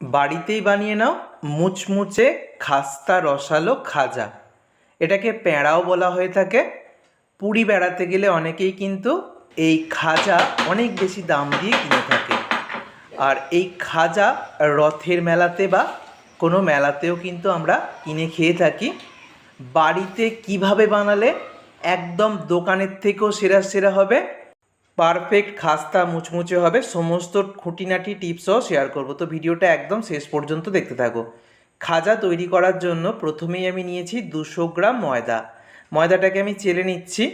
বাড়িতেই বানিয়ে নাও মুচমুচে খাস্তা রসালো খাজা। এটাকে প্যাঁড়াও বলা হয়ে থাকে। পুরী বেড়াতে গেলে অনেকেই কিন্তু এই খাজা অনেক বেশি দাম দিয়ে কিনে থাকে। আর এই খাজা রথের মেলাতে বা কোনো মেলাতেও কিন্তু আমরা কিনে খেয়ে থাকি। বাড়িতে কীভাবে বানালে একদম দোকানের থেকেও সেরা সেরা হবে। পারফেক্ট খাস্তা মুচমুচে হবে, সমস্ত খুঁটিনাটি টিপসও শেয়ার করব। তো ভিডিওটা একদম শেষ পর্যন্ত দেখতে থাকো। খাজা তৈরি করার জন্য প্রথমেই আমি নিয়েছি দুশো গ্রাম ময়দা। ময়দাটাকে আমি চেলে নিচ্ছি।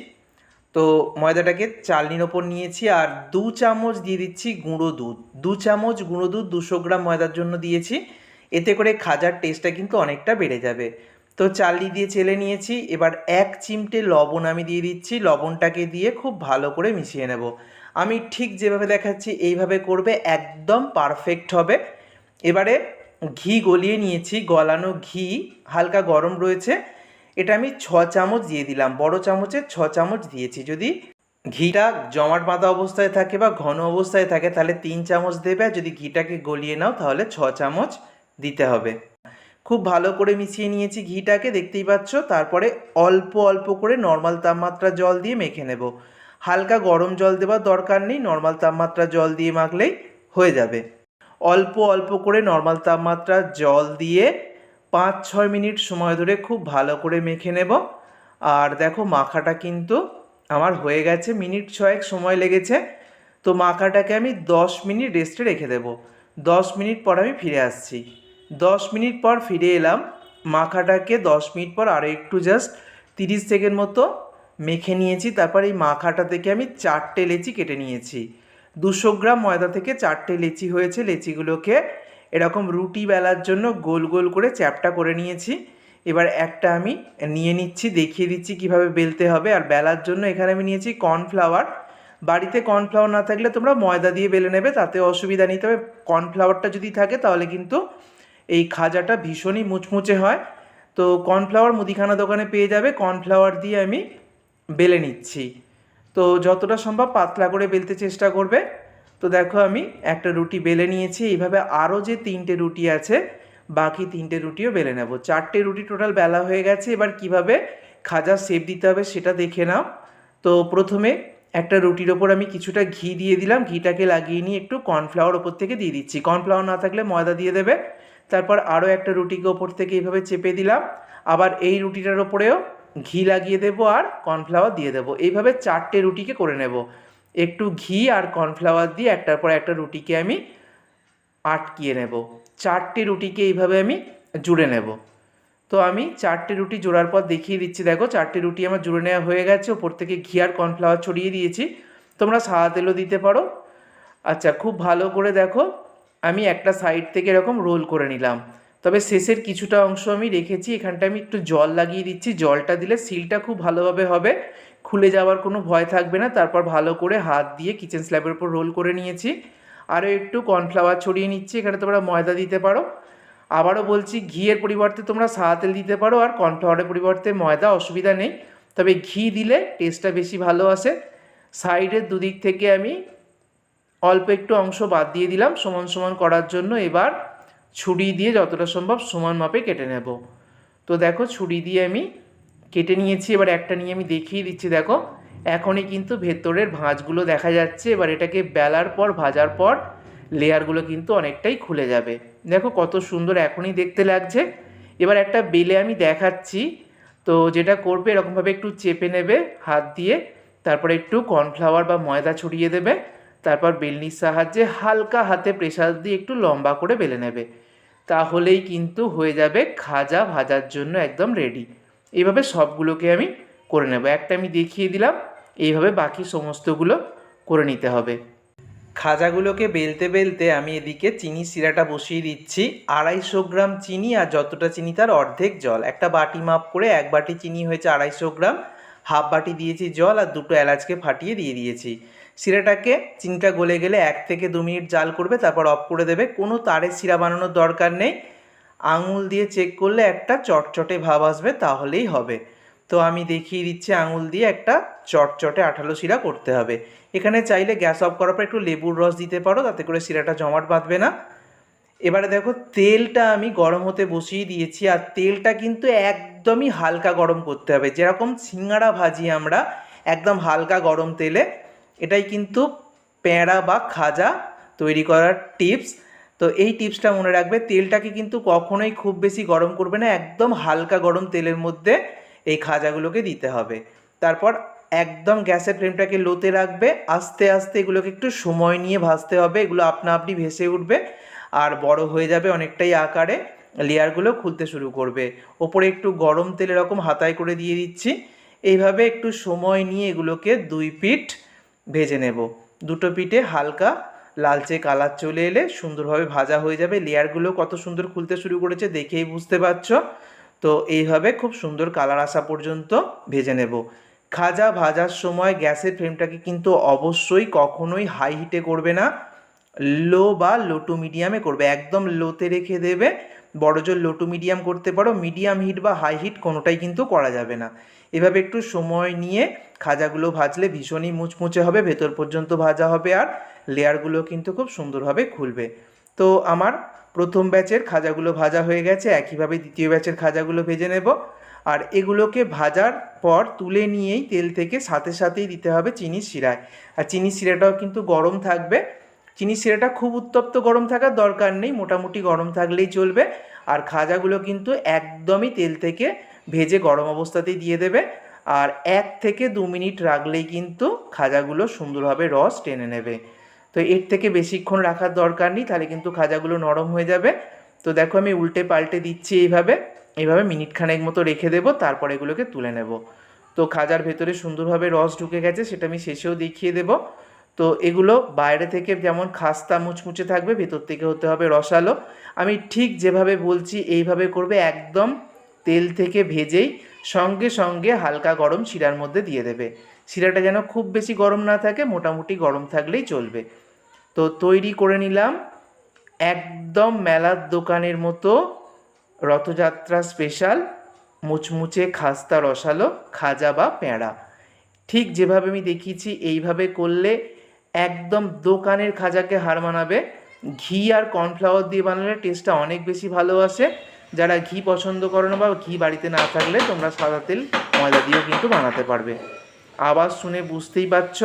তো ময়দাটাকে চালনির ওপর নিয়েছি আর দু চামচ দিয়ে দিচ্ছি গুঁড়ো দুধ। দু চামচ গুঁড়ো দুধ দুশো গ্রাম ময়দার জন্য দিয়েছি। এতে করে খাজার টেস্টটা কিন্তু অনেকটা বেড়ে যাবে। তো চালনি দিয়ে চেলে নিয়েছি, এবার এক চিমটে লবণ আমি দিয়ে দিচ্ছি, লবণটাকে দিয়ে খুব ভালো করে মিশিয়ে নেব। আমি ঠিক যেভাবে দেখাচ্ছি, এইভাবে করবে একদম পারফেক্ট হবে। এবারে ঘি গলিয়ে নিয়েছি, গলানো ঘি হালকা গরম রয়েছে। এটা আমি ছ চামচ দিয়ে দিলাম, বড় চামচে ছ চামচ দিয়েছি। যদি ঘিটা জমাট বাঁধা অবস্থায় থাকে বা ঘন অবস্থায় থাকে, তাহলে তিন চামচ দেবে। আর যদি ঘিটাকে গলিয়ে নাও, তাহলে ছ চামচ দিতে হবে। খুব ভালো করে মিশিয়ে নিয়েছি ঘিটাকে, দেখতেই পাচ্ছ? তারপরে অল্প অল্প করে নর্মাল তাপমাত্রা জল দিয়ে মেখে নেব। হালকা গরম জল দেওয়ার দরকার নেই নর্মাল তাপমাত্রা জল দিয়ে মাখলেই হয়ে যাবে। অল্প অল্প করে নর্মাল তাপমাত্রা জল দিয়ে পাঁচ ছয় মিনিট সময় ধরে খুব ভালো করে মেখে নেব। আর দেখো, মাখাটা কিন্তু আমার হয়ে গেছে, মিনিট ছয়েক সময় লেগেছে। তো মাখাটাকে আমি দশ মিনিট রেস্টে রেখে দেব। দশ মিনিট পর আমি ফিরে আসছি। দশ মিনিট পর ফিরে এলাম। মাখাটাকে দশ মিনিট পর আরও একটু জাস্ট তিরিশ সেকেন্ড মতো মেখে নিয়েছি। তারপর এই মাখাটা থেকে আমি চারটে লেচি কেটে নিয়েছি। দুশো গ্রাম ময়দা থেকে চারটে লেচি হয়েছে। লেচিগুলোকে এরকম রুটি বেলার জন্য গোল গোল করে চ্যাপটা করে নিয়েছি। এবার একটা আমি নিয়ে নিচ্ছি, দেখিয়ে দিচ্ছি কীভাবে বেলতে হবে। আর বেলার জন্য এখানে আমি নিয়েছি কর্নফ্লাওয়ার। বাড়িতে কর্নফ্লাওয়ার না থাকলে তোমরা ময়দা দিয়ে বেলে নেবে, তাতে অসুবিধা নেই। তবে কর্নফ্লাওয়ারটা যদি থাকে তাহলে কিন্তু এই খাজাটা ভীষণই মুচমুচে হয়। তো কর্নফ্লাওয়ার মুদিখানা দোকানে পেয়ে যাবে। কর্নফ্লাওয়ার দিয়ে আমি বেলে নিচ্ছি। তো যতটা সম্ভব পাতলা করে বেলতে চেষ্টা করবে। তো দেখো আমি একটা রুটি বেলে নিয়েছি। এইভাবে আরও যে তিনটে রুটি আছে, বাকি তিনটে রুটিও বেলে নেব। চারটে রুটি টোটাল বেলা হয়ে গেছে। এবার কীভাবে খাজা সেপ দিতে হবে সেটা দেখে নাও। তো প্রথমে একটা রুটির ওপর আমি কিছুটা ঘি দিয়ে দিলাম। ঘিটাকে লাগিয়ে নিয়ে একটু কর্নফ্লাওয়ার ওপর থেকে দিয়ে দিচ্ছি। কর্নফ্লাওয়ার না থাকলে ময়দা দিয়ে দেবে। তারপর আরও একটা রুটিকে ওপর থেকে এইভাবে চেপে দিলাম। আবার এই রুটিটার ওপরেও ঘি লাগিয়ে দেবো আর কর্নফ্লাওয়ার দিয়ে দেবো। এইভাবে চারটে রুটিকে করে নেব। একটু ঘি আর কর্নফ্লাওয়ার দিয়ে একটার পর একটা রুটিকে আমি আটকিয়ে নেব। চারটে রুটিকে এইভাবে আমি জুড়ে নেব। তো আমি চারটে রুটি জোড়ার পর দেখিয়ে দিচ্ছি। দেখো, চারটে রুটি আমার জুড়ে নেওয়া হয়ে গেছে। ওপর থেকে ঘি আর কর্নফ্লাওয়ার ছড়িয়ে দিয়েছি। তোমরা সাদা তেলও দিতে পারো। আচ্ছা খুব ভালো করে দেখো। আমি একটা সাইড থেকে এরকম রোল করে নিলাম। তবে শেষের কিছুটা অংশ আমি রেখেছি এখানটা আমি একটু জল লাগিয়ে দিচ্ছি, জলটা দিলে সিলটা খুব ভালোভাবে হবে। খুলে যাওয়ার কোনো ভয় থাকবে না, তারপর ভালো করে হাত দিয়ে কিচেন স্ল্যাবের উপর রোল করে নিয়েছি। আরও একটু কর্নফ্লাওয়ার ছড়িয়ে নিচ্ছি, এখানে তোমরা ময়দা দিতে পারো। আবারও বলছি, ঘিয়ের পরিবর্তে তোমরা সাদা তেল দিতে পারো, আর কর্নফ্লাওয়ারের পরিবর্তে ময়দা অসুবিধা নেই। তবে ঘি দিলে টেস্টটা বেশি ভালো আসে। সাইডের দুদিক থেকে আমি অল্প একটু অংশ বাদ দিয়ে দিলাম। সমান সমান করার জন্য এবার ছুরি দিয়ে যতটা সম্ভব সমান মাপে কেটে নেব। তো দেখো ছুরি দিয়ে আমি কেটে নিয়েছি। এবার একটা নিয়ে আমি দেখিয়ে দিচ্ছি। দেখো, এখনই কিন্তু ভেতরের ভাঁজগুলো দেখা যাচ্ছে। এবার এটাকে বেলার পর, ভাজার পর লেয়ারগুলো কিন্তু অনেকটাই খুলে যাবে। দেখো কত সুন্দর এখনই দেখতে লাগছে। এবার একটা বেলে আমি দেখাচ্ছি। তো যেটা করবে, এরকমভাবে একটু চেপে নেবে হাত দিয়ে। তারপরে একটু কর্নফ্লাওয়ার বা ময়দা ছড়িয়ে দেবে। তারপর বেলনির সাহায্যে হালকা হাতে প্রেসার দিয়ে একটু লম্বা করে বেলে নেবে। তাহলেই কিন্তু হয়ে যাবে খাজা ভাজার জন্য একদম রেডি এইভাবে সবগুলোকে আমি করে নেব। একটা আমি দেখিয়ে দিলাম। এইভাবে বাকি সমস্তগুলো করে নিতে হবে। খাজাগুলোকে বেলতে বেলতে আমি এদিকে চিনি শিরাটা বসিয়ে দিচ্ছি। আড়াইশো গ্রাম চিনি আর যতটা চিনি তার অর্ধেক জল। একটা বাটি মাপ করে এক বাটি চিনি হয়েছে আড়াইশো গ্রাম। হাফ বাটি দিয়েছি জল আর দুটো এলাচকে ফাটিয়ে দিয়ে দিয়েছি। শিরাটাকে চিনিটা গলে গেলে এক থেকে দু মিনিট জাল করবে, তারপর অফ করে দেবে। কোনো তারের শিরা বানানোর দরকার নেই। আঙুল দিয়ে চেক করলে একটা চটচটে ভাব আসবে, তাহলেই হবে। তো আমি দেখিয়ে দিচ্ছি আঙুল দিয়ে একটা চটচটে আঠালো শিরা করতে হবে। এখানে চাইলে গ্যাস অফ করার পর একটু লেবুর রস দিতে পারো, তাতে করে শিরাটা জমাট বাঁধবে না। এবারে দেখো, তেলটা আমি গরম হতে বসিয়ে দিয়েছি, আর তেলটা কিন্তু একদমই হালকা গরম করতে হবে। যেরকম সিঙ্গারা ভাজি আমরা, একদম হালকা গরম তেলে। এটাই কিন্তু প্যাঁড়া বা খাজা তৈরি করার টিপস। তো এই টিপসটা মনে রাখবে, তেলটাকে কিন্তু কখনোই খুব বেশি গরম করবে না, একদম হালকা গরম তেলের মধ্যে এই খাজাগুলোকে দিতে হবে। তারপর একদম গ্যাসের ফ্লেমটাকে লোতে রাখবে, আস্তে আস্তে এগুলোকে একটু সময় নিয়ে ভাজতে হবে, এগুলো আপনা আপনি ভেসে উঠবে আর বড় হয়ে যাবে অনেকটাই আকারে, লেয়ারগুলো খুলতে শুরু করবে। ওপরে একটু গরম তেল এরকম হাতায় করে দিয়ে দিচ্ছি। এইভাবে একটু সময় নিয়ে এগুলোকে দুই পিঠ ভেজে নেব। দুটো পিঠে হালকা লালচে কালার চলে এলে সুন্দরভাবে ভাজা হয়ে যাবে। লেয়ারগুলো কত সুন্দর খুলতে শুরু করেছে দেখেই বুঝতে পারছ। তো এইভাবে খুব সুন্দর কালার আসা পর্যন্ত ভেজে নেব। খাজা ভাজার সময় গ্যাসের ফ্লেমটাকে কিন্তু অবশ্যই কখনোই হাই হিটে করবে না। লো বা লো টু মিডিয়ামে করবে। একদম লোতে রেখে দেবে। বড় জোর লো টু মিডিয়াম করতে পারো মিডিয়াম হিট বা হাই হিট কোনোটাই কিন্তু করা যাবে না। এভাবে একটু সময় নিয়ে খাজাগুলো ভাজলে ভীষণই মুচমুচে হবে, ভেতর পর্যন্ত ভাজা হবে আর লেয়ারগুলো কিন্তু খুব সুন্দরভাবে খুলবে। তো আমার প্রথম ব্যাচের খাজাগুলো ভাজা হয়ে গেছে, একইভাবে দ্বিতীয় ব্যাচের খাজাগুলো ভেজে নেব। আর এগুলোকে ভাজার পর তুলে নিয়েই তেল থেকে সাথে সাথেই দিতে হবে চিনির শিরায়। আর চিনির শিরাটাও কিন্তু গরম থাকবে চিনির শিরাটা খুব উত্তপ্ত গরম থাকার দরকার নেই, মোটামুটি গরম থাকলেই চলবে। আর খাজাগুলো কিন্তু একদমই তেল থেকে ভেজে গরম অবস্থাতেই দিয়ে দেবে। আর এক থেকে দু মিনিট রাখলেই কিন্তু খাজাগুলো সুন্দরভাবে রস টেনে নেবে। তো এর থেকে বেশিক্ষণ রাখার দরকার নেই, তাহলে কিন্তু খাজাগুলো নরম হয়ে যাবে। তো দেখো আমি উল্টে পাল্টে দিচ্ছি এইভাবে। এইভাবে মিনিট খানেক মতো রেখে দেবো, তারপর এগুলোকে তুলে নেব। তো খাজার ভেতরে সুন্দরভাবে রস ঢুকে গেছে, সেটা আমি শেষেও দেখিয়ে দেবো। তো এগুলো বাইরে থেকে যেমন খাস্তা মুচমুচে থাকবে, ভেতর থেকে হতে হবে রসালো। আমি ঠিক যেভাবে বলছি এইভাবে করবে, একদম তেল থেকে ভেজেই সঙ্গে সঙ্গে হালকা গরম শিরার মধ্যে দিয়ে দেবে। শিরাটা যেন খুব বেশি গরম না থাকে, মোটামুটি গরম থাকলেই চলবে। তো তৈরি করে নিলাম একদম মেলার দোকানের মতো রথযাত্রা স্পেশাল মুচমুচে খাস্তা রসালো, খাজা বা পেঁড়া। ঠিক যেভাবে আমি দেখিয়েছি, এইভাবে করলে একদম দোকানের খাজাকে হার মানাবে। ঘি আর কর্নফ্লাওয়ার দিয়ে বানালে টেস্টটা অনেক বেশি ভালো আসে। যারা ঘি পছন্দ করো না বা ঘি বাড়িতে না থাকলে তোমরা সাদা তেল, ময়দা দিয়েও কিন্তু বানাতে পারবে। আওয়াজ শুনে বুঝতেই পারছ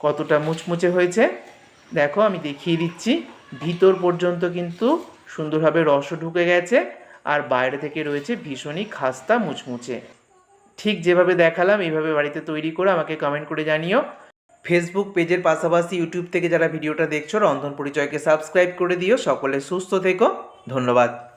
কতটা মুচমুচে হয়েছে। দেখো আমি দেখিয়ে দিচ্ছি, ভিতর পর্যন্ত কিন্তু সুন্দরভাবে রসও ঢুকে গেছে আর বাইরে থেকে রয়েছে ভীষণই খাস্তা মুচমুচে। ঠিক যেভাবে দেখালাম এইভাবে বাড়িতে তৈরি করে আমাকে কমেন্ট করে জানিও। ফেসবুক পেজের পাশাপাশি ইউটিউব থেকে যারা ভিডিওটা দেখছ, রন্ধন পরিচয়কে সাবস্ক্রাইব করে দিও। সকলে সুস্থ থেকো। ধন্যবাদ।